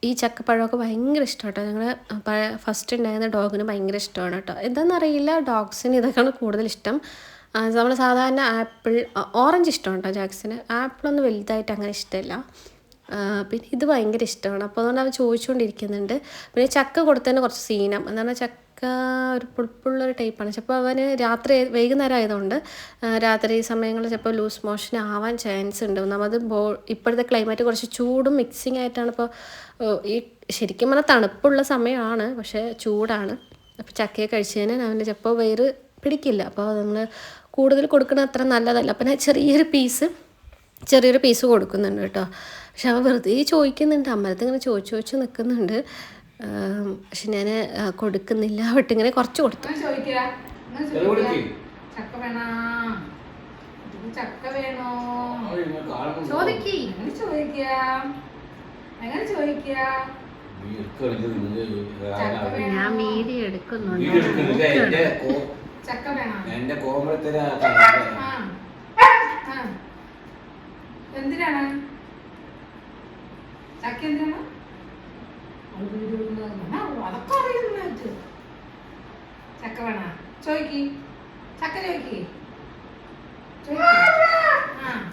ഈ ചക്കപ്പഴമൊക്കെ ഭയങ്കര ഇഷ്ടമാണ് ഞങ്ങൾ ഫസ്റ്റ് ഉണ്ടായിരുന്ന ഡോഗിന് ഭയങ്കര ഇഷ്ടമാണ് കേട്ടോ. എന്താണെന്നറിയില്ല ഡോഗ്സിന് ഇതൊക്കെയാണ് കൂടുതൽ ഇഷ്ടം. നമ്മൾ സാധാരണ ആപ്പിൾ ഓറഞ്ച് ഇഷ്ടമാണ് കേട്ടോ ജാക്സിന്. ആപ്പിളൊന്നും വലുതായിട്ട് അങ്ങനെ ഇഷ്ടമില്ല. പിന്നെ ഇത് ഭയങ്കര ഇഷ്ടമാണ്. അപ്പോൾ അതുകൊണ്ട് അവൻ ചോദിച്ചുകൊണ്ടിരിക്കുന്നുണ്ട് പിന്നെ ചക്ക കൊടുത്തതിന് കുറച്ച് സീനം. എന്താണ് ചക്ക ഒരു പുളിപ്പുള്ളൊരു ടൈപ്പാണ് ചിലപ്പോൾ അവന് രാത്രി വൈകുന്നേരം ആയതുകൊണ്ട് രാത്രി സമയങ്ങളിൽ ചിലപ്പോൾ ലൂസ് മോഷൻ ആവാൻ ചാൻസ് ഉണ്ട്. ഒന്നാമത് ബോ ഇപ്പോഴത്തെ ക്ലൈമറ്റ് കുറച്ച് ചൂടും മിക്സിങ് ആയിട്ടാണ് ഇപ്പോൾ ഈ ശരിക്കും പറഞ്ഞാൽ തണുപ്പുള്ള സമയമാണ് പക്ഷേ ചൂടാണ്. അപ്പോൾ ചക്കയെ കഴിച്ചതിന് അവന് ചിലപ്പോൾ വയറ് പിടിക്കില്ല. അപ്പോൾ നമ്മൾ കൂടുതൽ കൊടുക്കുന്നത് അത്ര നല്ലതല്ല. അപ്പം ഞാൻ ചെറിയൊരു പീസ് ചെറിയൊരു പീസ് കൊടുക്കുന്നുണ്ട് കേട്ടോ. പക്ഷെ അവൻ വെറുതെ ചോദിക്കുന്നുണ്ട്. അമ്പലത്തിൽ ഇങ്ങനെ ചോദിച്ചു ചോദിച്ച് നിൽക്കുന്നുണ്ട് പക്ഷെ ഞാൻ കൊടുക്കുന്നില്ല. വിട്ടിങ്ങനെ കുറച്ച് കൊടുത്തു. ചക്ക വേണോ? ഇങ്ങനെ ചോദിക്ക്. എങ്ങനെ ഞാൻ വീഡിയോ എടുക്കുന്നുണ്ട്. എന്റെ കോമളത്തിന് എന്തിനാണ്? ചക്ക എന്തിനാണ് അതൊക്കെ അറിയുന്നത് ചക്ക വേണോ? ചോദിക്ക് ചക്ക ചോയ്ക്കി.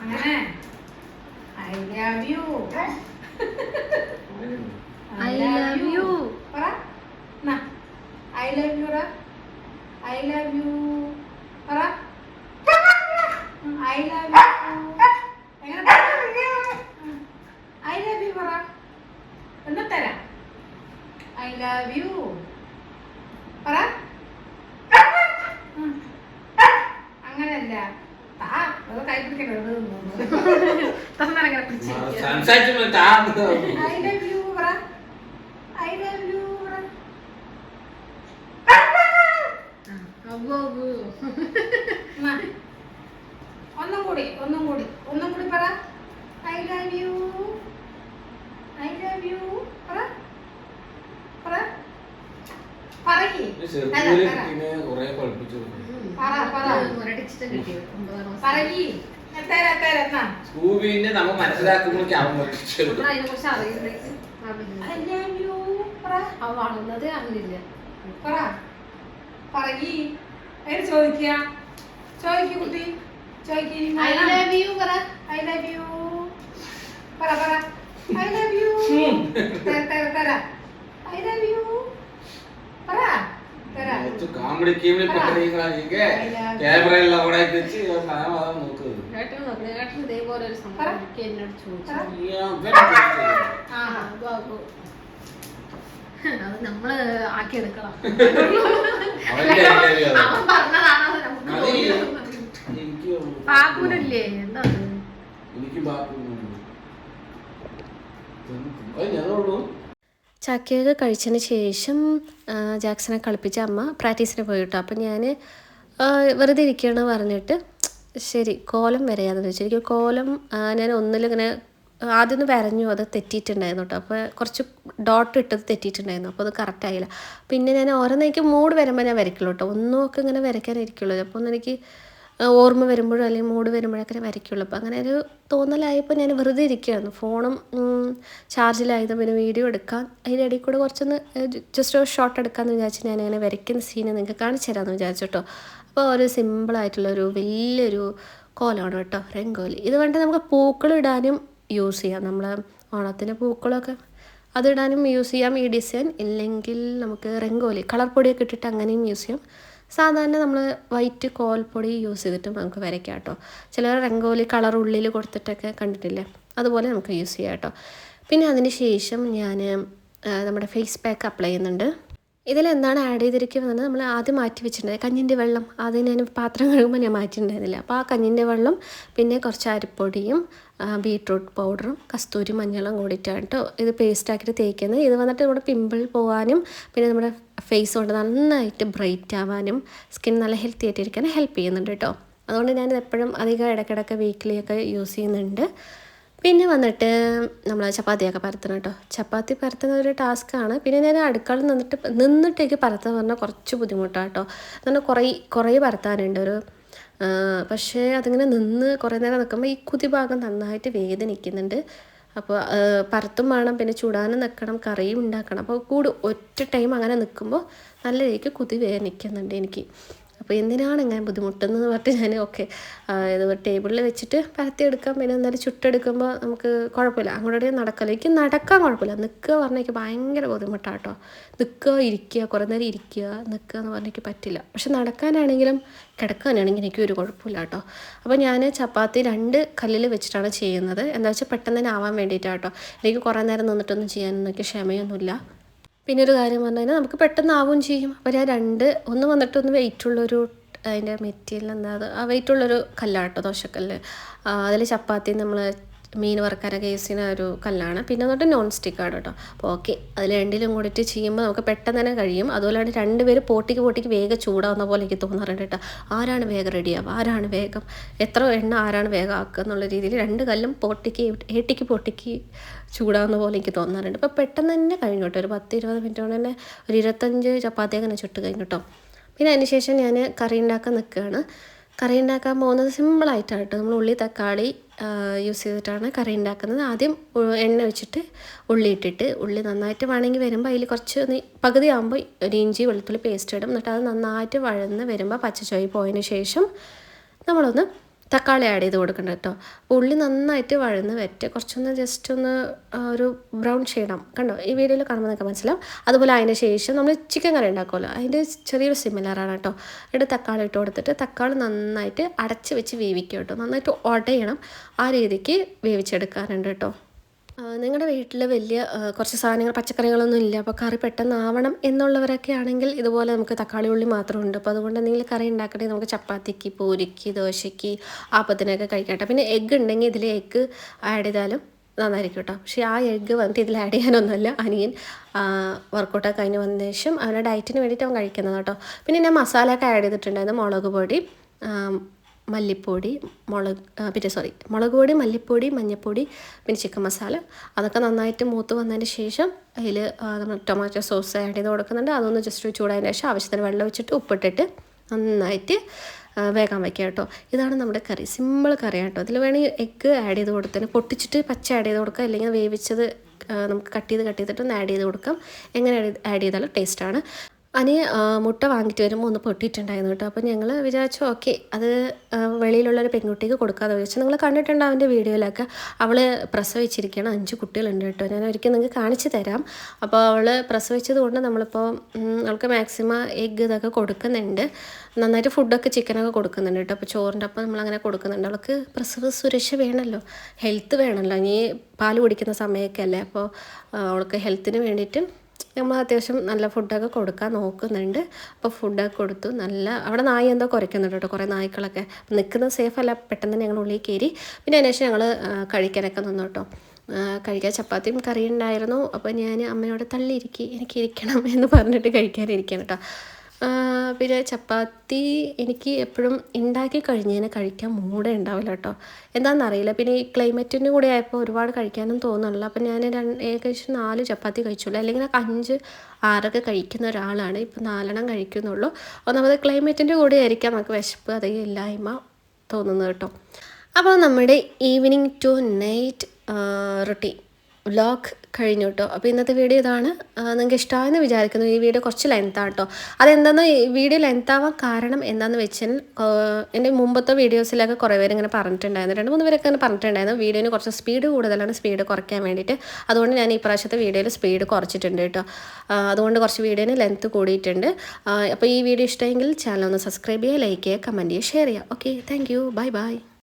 അങ്ങനെ. I love you I love you. പറ. ഐ ലവ് യു പറ ഐ ലവ് യു പറ. ഐ ലവ് യു എങ്ങനെ ഐ ലവ് യു പറ എന്നാ തരാം. ഐ ലവ് യു പറ. അങ്ങനെയല്ല സംസാരിച്ചു താ ഐ ലവ് യു പറ ഐ ലവ് യു പറ എന്നാ. ഒന്നും കൂടി ഒന്നും കൂടി ഒന്നും കൂടി പറ I love you I love you പറ പറ പറയ് ചെറുപ്പൂര് കുട്ടീനെ കുറെ പഠിപ്പിച്ചു പറ പറ പറയ് തരാ തരാ എന്നാ സ്കൂബിനെ നമ്മ മനസ്സിലാക്കുമ്പോഴേക്കും അവൻ പഠിച്ചു അതിനെ കുറിച്ച് അറിയുന്നെങ്കിൽ വളർന്നത് അറിഞ്ഞില്ല പറ. പറയി. അതിന് ചോദിക്കുക ചോദിക്കൂ കുട്ടി. ചോദിക്കൂ. ഐ ലവ് യു പറ. ഐ ലവ് യു പറ പറ. ഐ ലവ് യു തര തര തര. ഐ ലവ് യു പറ. தர காமெடி கீமெடி பண்றீங்களா நீங்க கேமரா எல்லாம் கூட வச்சு நான் அதான் ഏട്ടൻ നോക്കണേ ഏട്ടൻ ഇതേപോലെ ഒരു സംഭവം എനിക്ക് എന്നോട് ചോദിച്ചു. ആ ബാബു അത് നമ്മൾ ആക്കിയെടുക്കണം അവന്റെ interview അവൻ പറഞ്ഞതാണ് നമുക്ക് എന്താ? എനിക്ക് ചക്കയൊക്കെ കഴിച്ചതിന് ശേഷം ജാക്സനെ കളിപ്പിച്ച അമ്മ പ്രാക്ടീസിന് പോയിട്ടോ അപ്പം ഞാൻ വെറുതെ ഇരിക്കുകയാണ് പറഞ്ഞിട്ട് ശരി കോലം വരയാന്ന് വെച്ചു. എനിക്ക് കോലം ഞാൻ ഒന്നിലിങ്ങനെ ആദ്യം ഒന്ന് വരഞ്ഞു അത് തെറ്റിയിട്ടുണ്ടായിരുന്നു കേട്ടോ അപ്പോൾ കുറച്ച് ഡോട്ട് ഇട്ടത് തെറ്റിയിട്ടുണ്ടായിരുന്നു അപ്പോൾ അത് കറക്റ്റ് ആയില്ല. പിന്നെ ഞാൻ ഓരോന്ന് എനിക്ക് മൂഡ് വരുമ്പോൾ ഞാൻ വരയ്ക്കുള്ളൂ കേട്ടോ ഒന്നും ഒക്കെ ഇങ്ങനെ വരയ്ക്കാനിരിക്കുള്ളൂ. അപ്പോൾ ഒന്ന് എനിക്ക് ഓർമ്മ വരുമ്പോഴോ അല്ലെങ്കിൽ മൂഡ് വരുമ്പോഴൊക്കെ വരയ്ക്കുള്ളൂ. അപ്പോൾ അങ്ങനെ ഒരു തോന്നലായപ്പോൾ ഞാൻ വെറുതെ ഇരിക്കുകയായിരുന്നു ഫോണും ചാർജിലായത് പിന്നെ വീഡിയോ എടുക്കാൻ അതിന്റെ ഇടയിൽ കൂടെ കുറച്ചൊന്ന് ജസ്റ്റ് ഒരു ഷോട്ട് എടുക്കാമെന്ന് വിചാരിച്ച് ഞാനിങ്ങനെ വരയ്ക്കുന്ന സീന് നിങ്ങൾക്ക് കാണിച്ചു തരാമെന്ന് വിചാരിച്ചു കേട്ടോ അപ്പോൾ ഒരു സിമ്പിളായിട്ടുള്ളൊരു വലിയൊരു കോലമാണ് കേട്ടോ രംഗോലി. ഇത് വേണ്ട നമുക്ക് പൂക്കളിടാനും യൂസ് ചെയ്യാം. നമ്മൾ ഓണത്തിന് പൂക്കളൊക്കെ അതിടാനും യൂസ് ചെയ്യാം. ഈ ഡിസൈൻ ഇല്ലെങ്കിൽ നമുക്ക് രംഗോലി കളർ പൊടിയൊക്കെ ഇട്ടിട്ട് അങ്ങനെയും യൂസ് ചെയ്യാം. സാധാരണ നമ്മൾ വൈറ്റ് കോൽപ്പൊടി യൂസ് ചെയ്തിട്ട് നമുക്ക് വരയ്ക്കാം കേട്ടോ. ചിലർ രംഗോലി കളർ ഉള്ളിൽ കൊടുത്തിട്ടൊക്കെ കണ്ടിട്ടില്ലേ? അതുപോലെ നമുക്ക് യൂസ് ചെയ്യാം കേട്ടോ. പിന്നെ അതിന് ശേഷം ഞാൻ നമ്മുടെ ഫേസ് പാക്ക് അപ്ലൈ ചെയ്യുന്നുണ്ട്. ഇതിൽ എന്താണ് ആഡ് ചെയ്തിരിക്കുന്നത് നമ്മൾ ആദ്യം മാറ്റി വെച്ചിട്ടുണ്ടായത് കഞ്ഞിന്റെ വെള്ളം. ആദ്യം ഞാൻ പാത്രം കഴുകുമ്പോൾ ഞാൻ മാറ്റിയിട്ടുണ്ടായിരുന്നില്ല. അപ്പോൾ ആ കഞ്ഞിന്റെ വെള്ളം പിന്നെ കുറച്ച് അരിപ്പൊടിയും ബീട്രൂട്ട് പൗഡറും കസ്തൂരി മഞ്ഞളും കൂടിയിട്ടാണ് കേട്ടോ ഇത് പേസ്റ്റ് ആക്കിയിട്ട് തേക്കുന്നത്. ഇത് വന്നിട്ട് നമ്മുടെ പിമ്പിൾ പോകാനും പിന്നെ നമ്മുടെ ഫേസ് കൊണ്ട് നന്നായിട്ട് ബ്രൈറ്റ് ആവാനും സ്കിൻ നല്ല ഹെൽത്തി ആയിട്ടിരിക്കാനും ഹെൽപ്പ് ചെയ്യുന്നുണ്ട് കേട്ടോ അതുകൊണ്ട് ഞാനിത് എപ്പോഴും അധികം ഇടയ്ക്കിടയ്ക്ക് വീക്കിലിയൊക്കെ യൂസ് ചെയ്യുന്നുണ്ട്. പിന്നെ വന്നിട്ട് നമ്മൾ ചപ്പാത്തിയൊക്കെ പരത്തണം കേട്ടോ ചപ്പാത്തി പരത്തുന്ന ഒരു ടാസ്ക്കാണ് പിന്നെ നേരെ അടുക്കളയിൽ നിന്നിട്ട് നിന്നിട്ടേക്ക് പരത്താൻ പറഞ്ഞാൽ കുറച്ച് ബുദ്ധിമുട്ടാണ് കേട്ടോ എന്നാൽ കുറേ കുറേ പരത്താനുണ്ട്. ഒരു പക്ഷേ അതിങ്ങനെ നിന്ന് കുറേ നേരം നിൽക്കുമ്പോൾ ഈ കുതിഭാഗം നന്നായിട്ട് വേദനിക്കുന്നുണ്ട് അപ്പോൾ പരത്തും വേണം പിന്നെ ചൂടാനും നിൽക്കണം കറിയും ഉണ്ടാക്കണം. അപ്പോൾ കൂട് ഒറ്റ ടൈം അങ്ങനെ നിൽക്കുമ്പോൾ നല്ല രീതിക്ക് കുതി വേദനിക്കുന്നുണ്ട് എനിക്ക്. അപ്പോൾ എന്തിനാണ് ഇങ്ങനെ ബുദ്ധിമുട്ടെന്ന് പറഞ്ഞിട്ട് ഞാൻ ഓക്കെ ഇത് ടേബിളിൽ വെച്ചിട്ട് പരത്തിയെടുക്കാം പിന്നെ എന്തായാലും ചുട്ടെടുക്കുമ്പോൾ നമുക്ക് കുഴപ്പമില്ല. അങ്ങോട്ടേ നടക്കില്ല എനിക്ക് നടക്കാൻ കുഴപ്പമില്ല. നിൽക്കുക പറഞ്ഞാൽ എനിക്ക് ഭയങ്കര ബുദ്ധിമുട്ടാണ് കേട്ടോ നിൽക്കുക ഇരിക്കുക കുറേ നേരം ഇരിക്കുക നിൽക്കുക എന്ന് പറഞ്ഞാൽ എനിക്ക് പറ്റില്ല. പക്ഷെ നടക്കാനാണെങ്കിലും കിടക്കാനാണെങ്കിൽ എനിക്ക് ഒരു കുഴപ്പമില്ല കേട്ടോ അപ്പോൾ ഞാൻ ചപ്പാത്തി രണ്ട് കല്ലിൽ വെച്ചിട്ടാണ് ചെയ്യുന്നത്. എന്താ വെച്ചാൽ പെട്ടെന്ന് തന്നെ ആവാൻ വേണ്ടിയിട്ടാണ് കേട്ടോ എനിക്ക് കുറേ നേരം നിന്നിട്ടൊന്നും ചെയ്യാനൊന്നും ക്ഷമയൊന്നുമില്ല. പിന്നെ ഒരു കാര്യം പറഞ്ഞു കഴിഞ്ഞാൽ നമുക്ക് പെട്ടെന്ന് ആവുകയും ചെയ്യും. അപ്പോൾ ഞാൻ രണ്ട് ഒന്ന് വന്നിട്ട് ഒന്ന് വെയിറ്റ് ഉള്ളൊരു അതിന്റെ മെറ്റീരിയൽ എന്താ അത് ആ വെയിറ്റ് ഉള്ളൊരു കല്ലാട്ടോ ദോശക്കല്ല്. അതിൽ ചപ്പാത്തി നമ്മൾ മീൻ വറുക്കാനൊക്കെ യൂസ് ചെയ്യുന്ന ഒരു കല്ലാണ്. പിന്നെ തൊട്ട് നോൺ സ്റ്റിക്കാണ് കേട്ടോ അപ്പോൾ ഓക്കെ അതിൽ രണ്ടിലും കൂടിയിട്ട് ചെയ്യുമ്പോൾ നമുക്ക് പെട്ടെന്ന് തന്നെ കഴിയും. അതുപോലെയാണ് രണ്ടുപേരും പോട്ടിക്ക് പോട്ടിക്ക് വേഗം ചൂടാവുന്ന പോലെ എനിക്ക് തോന്നാറുണ്ട് കേട്ടോ ആരാണ് വേഗം റെഡിയാവുക ആരാണ് വേഗം? എത്ര എണ്ണ ആരാണ് വേഗം ആക്കുക എന്നുള്ള രീതിയിൽ രണ്ട് കല്ലും പോട്ടിക്ക് ഏട്ടിക്ക് പൊട്ടിക്ക് ചൂടാവുന്ന പോലെ എനിക്ക് തോന്നാറുണ്ട്. അപ്പോൾ പെട്ടെന്ന് തന്നെ കഴിഞ്ഞു കേട്ടോ ഒരു പത്ത് ഇരുപത് മിനിറ്റ് കൊണ്ട് തന്നെ ഒരു ഇരുപത്തഞ്ച് ചപ്പാത്തി അങ്ങനെ ചുട്ട് കഴിഞ്ഞു കേട്ടോ പിന്നെ അതിനുശേഷം ഞാൻ കറി ഉണ്ടാക്കാൻ നിൽക്കുകയാണ് കറി ഉണ്ടാക്കാൻ പോകുന്നത് സിമ്പിളായിട്ടാണ് കേട്ടോ നമ്മൾ ഉള്ളി തക്കാളി യൂസ് ചെയ്തിട്ടാണ് കറി ഉണ്ടാക്കുന്നത്. ആദ്യം എണ്ണ വെച്ചിട്ട് ഉള്ളി ഇട്ടിട്ട് ഉള്ളി നന്നായിട്ട് വഴങ്ങി വരുമ്പോൾ അതിൽ കുറച്ച് പകുതി ആകുമ്പോൾ ഒരു ഇഞ്ചി വെളുത്തുള്ളി പേസ്റ്റ് ഇടും. എന്നിട്ട് അത് നന്നായിട്ട് വഴന്ന് വരുമ്പോൾ പച്ചച്ചോയി പോയതിന് ശേഷം നമ്മളൊന്ന് തക്കാളി ആഡ് ചെയ്ത് കൊടുക്കണ്ട കേട്ടോ. ഉള്ളി നന്നായിട്ട് വഴന്ന് വെറ്റ് കുറച്ചൊന്ന് ജസ്റ്റ് ഒന്ന് ഒരു ബ്രൗൺ ചെയ്യണം കണ്ടോ? ഈ വീഡിയോയിൽ കാണുമ്പോൾ നിങ്ങൾക്ക് മനസ്സിലാവും. അതുപോലെ അതിന് ശേഷം നമ്മൾ ചിക്കൻ കറി ഉണ്ടാക്കുമല്ലോ. അതിന്റെ ചെറിയൊരു സിമിലറാണ് കേട്ടോ. എന്നിട്ട് തക്കാളി ഇട്ട് കൊടുത്തിട്ട് തക്കാളി നന്നായിട്ട് അടച്ച് വെച്ച് വേവിക്കുക കേട്ടോ. നന്നായിട്ട് ഉടയണം. ആ രീതിക്ക് വേവിച്ചെടുക്കാറുണ്ട് കേട്ടോ. നിങ്ങളുടെ വീട്ടിൽ വലിയ കുറച്ച് സാധനങ്ങൾ പച്ചക്കറികളൊന്നും ഇല്ല. അപ്പോൾ കറി പെട്ടെന്ന് ആവണം എന്നുള്ളവരൊക്കെ ആണെങ്കിൽ ഇതുപോലെ നമുക്ക് തക്കാളി ഉള്ളി മാത്രം ഉണ്ട് അപ്പോൾ അതുകൊണ്ട് എന്തെങ്കിലും കറി ഉണ്ടാക്കണേ നമുക്ക് ചപ്പാത്തിക്ക് പൂരിക്ക് ദോശയ്ക്ക് ആപ്പത്തിനൊക്കെ കഴിക്കട്ടെ. പിന്നെ എഗ്ഗ് ഉണ്ടെങ്കിൽ ഇതിൽ എഗ്ഗ് ആഡ് ചെയ്താലും നന്നായിരിക്കും കേട്ടോ പക്ഷേ ആ എഗ്ഗ് വന്നിട്ട് ഇതിൽ ആഡ് ചെയ്യാനൊന്നുമല്ല. അനിയൻ വർക്കൗട്ടൊക്കെ കഴിഞ്ഞ് വന്ന ശേഷം അവരുടെ ഡയറ്റിന് വേണ്ടിയിട്ട് അവൻ കഴിക്കുന്നത് കേട്ടോ പിന്നെ ഞാൻ മസാലയൊക്കെ ആഡ് ചെയ്തിട്ടുണ്ടായിരുന്നു. മുളക് പൊടി മല്ലിപ്പൊടി മുളക് പിന്നെ സോറി മുളക് പൊടി മല്ലിപ്പൊടി മഞ്ഞൾപ്പൊടി പിന്നെ ചിക്കൻ മസാല അതൊക്കെ നന്നായിട്ട് മൂത്ത് വന്നതിന് ശേഷം അതിൽ നമ്മൾ ടൊമാറ്റോ സോസ് ആഡ് ചെയ്ത് കൊടുക്കുന്നുണ്ട്. അതൊന്ന് ജസ്റ്റ് ചൂടായതിന് ശേഷം ആവശ്യത്തിന് വെള്ളം വെച്ചിട്ട് ഉപ്പിട്ടിട്ട് നന്നായിട്ട് വേഗം വയ്ക്കുക കേട്ടോ. ഇതാണ് നമ്മുടെ കറി. സിമ്പിൾ കറിയാണ് കേട്ടോ. അതിൽ വേണമെങ്കിൽ എഗ്ഗ് ആഡ് ചെയ്ത് കൊടുത്തതിന് പൊട്ടിച്ചിട്ട് പച്ച ആഡ് ചെയ്ത് കൊടുക്കുക. അല്ലെങ്കിൽ വേവിച്ചത് നമുക്ക് കട്ട് ചെയ്ത് കട്ട് ചെയ്തിട്ടൊന്ന് ആഡ് ചെയ്ത് കൊടുക്കാം. എങ്ങനെ ആഡ് ചെയ്താലും ടേസ്റ്റാണ് അനി മുട്ട വാങ്ങിട്ട് വരുമ്പോൾ ഒന്ന് പൊട്ടിയിട്ടുണ്ടായിരുന്നു കേട്ടോ. അപ്പോൾ ഞങ്ങൾ വിചാരിച്ചു ഓക്കെ അത് വെളിയിലുള്ള വെളിയിലുള്ളൊരു പെൺകുട്ടിക്ക് കൊടുക്കാതെ വിചാരിച്ചു നിങ്ങൾ കണ്ടിട്ടുണ്ട് അവന്റെ വീഡിയോയിലൊക്കെ. അവൾ പ്രസവിച്ചിരിക്കണം അഞ്ച് കുട്ടികളുണ്ട് കേട്ടോ. ഞാൻ ഒരിക്കൽ നിങ്ങൾക്ക് കാണിച്ചു തരാം. അപ്പോൾ അവൾ പ്രസവിച്ചത് കൊണ്ട് നമ്മളിപ്പോൾ അവൾക്ക് മാക്സിമം എഗ്ഗ് ഇതൊക്കെ കൊടുക്കുന്നുണ്ട്. നന്നായിട്ട് ഫുഡൊക്കെ ചിക്കനൊക്കെ കൊടുക്കുന്നുണ്ട് കേട്ടോ. അപ്പോൾ ചോറിന്റെ ഒപ്പം നമ്മളങ്ങനെ കൊടുക്കുന്നുണ്ട്. അവൾക്ക് പ്രസവ സുരക്ഷ വേണമല്ലോ ഹെൽത്ത് വേണമല്ലോ ഇനി പാൽ കുടിക്കുന്ന സമയമൊക്കെ അല്ലേ? അപ്പോൾ അവൾക്ക് ഹെൽത്തിന് വേണ്ടിയിട്ട് നമ്മൾ അത്യാവശ്യം നല്ല ഫുഡൊക്കെ കൊടുക്കാൻ നോക്കുന്നുണ്ട്. അപ്പോൾ ഫുഡൊക്കെ കൊടുത്തു. നല്ല അവിടെ നായ എന്തോ കുറയ്ക്കുന്നുണ്ട് കേട്ടോ. കുറേ നായ്ക്കളൊക്കെ നിൽക്കുന്നത് സേഫ് അല്ല. പെട്ടെന്ന് ഞങ്ങൾ ഉള്ളിൽ കയറി. പിന്നെ അതിനുശേഷം ഞങ്ങൾ കഴിക്കാനൊക്കെ നിന്നു കേട്ടോ. കഴിക്കാൻ ചപ്പാത്തിയും കറിയും ഉണ്ടായിരുന്നു. അപ്പോൾ ഞാൻ അമ്മയോട് തള്ളിയിരിക്കി എനിക്ക് ഇരിക്കണം എന്ന് പറഞ്ഞിട്ട് കഴിക്കാനിരിക്കണം കേട്ടോ. പിന്നെ ചപ്പാത്തി എനിക്ക് എപ്പോഴും ഉണ്ടാക്കി കഴിഞ്ഞതിന് കഴിക്കാൻ മൂടേ ഉണ്ടാവില്ല കേട്ടോ. എന്താണെന്നറിയില്ല പിന്നെ ഈ ക്ലൈമറ്റിന്റെ കൂടെ ആയപ്പോൾ ഒരുപാട് കഴിക്കാനും തോന്നുന്നില്ല അപ്പം ഞാൻ ഏകദേശം നാല് ചപ്പാത്തി കഴിച്ചുള്ളൂ. അല്ലെങ്കിൽ അഞ്ച് ആറൊക്കെ കഴിക്കുന്ന ഒരാളാണ്. ഇപ്പം നാലെണ്ണം കഴിക്കുന്നുള്ളൂ. ഒന്നാമത് ക്ലൈമറ്റിന്റെ കൂടെ ആയിരിക്കാം നമുക്ക് വിശപ്പ് അധികം ഇല്ലായ്മ തോന്നുന്നത് കേട്ടോ. അപ്പോൾ നമ്മുടെ evening to night routine vlog കഴിഞ്ഞു കേട്ടോ അപ്പോൾ ഇന്നത്തെ വീഡിയോ ഇതാണ് നിങ്ങൾക്ക് ഇഷ്ടമായെന്ന് വിചാരിക്കുന്നു. ഈ വീഡിയോ കുറച്ച് ലെങ്ത്താണ് കേട്ടോ അതെന്താണെന്ന് ഈ വീഡിയോ ലെങ്ത് ആവാൻ കാരണം എന്താണെന്ന് വെച്ചാൽ എന്റെ മുമ്പത്തെ വീഡിയോസിലൊക്കെ കുറേ പേര് ഇങ്ങനെ പറഞ്ഞിട്ടുണ്ടായിരുന്നു. രണ്ട് മൂന്ന് പേരൊക്കെ ഇങ്ങനെ പറഞ്ഞിട്ടുണ്ടായിരുന്നു. വീഡിയോന് കുറച്ച് സ്പീഡ് കൂടുതലാണ് സ്പീഡ് കുറയ്ക്കാൻ വേണ്ടിയിട്ട്. അതുകൊണ്ട് ഞാൻ ഈ പ്രാവശ്യത്തെ വീഡിയോയിൽ സ്പീഡ് കുറച്ചിട്ടുണ്ട് കേട്ടോ അതുകൊണ്ട് കുറച്ച് വീഡിയോന് ലെങ്ത് കൂടിയിട്ടുണ്ട്. അപ്പോൾ ഈ വീഡിയോ ഇഷ്ടമെങ്കിൽ ചാനൽ ഒന്ന് സബ്സ്ക്രൈബ് ചെയ്യുക ലൈക്ക് ചെയ്യുക കമന്റ് ചെയ്യുക ഷെയർ ചെയ്യുക. Okay thank bye bye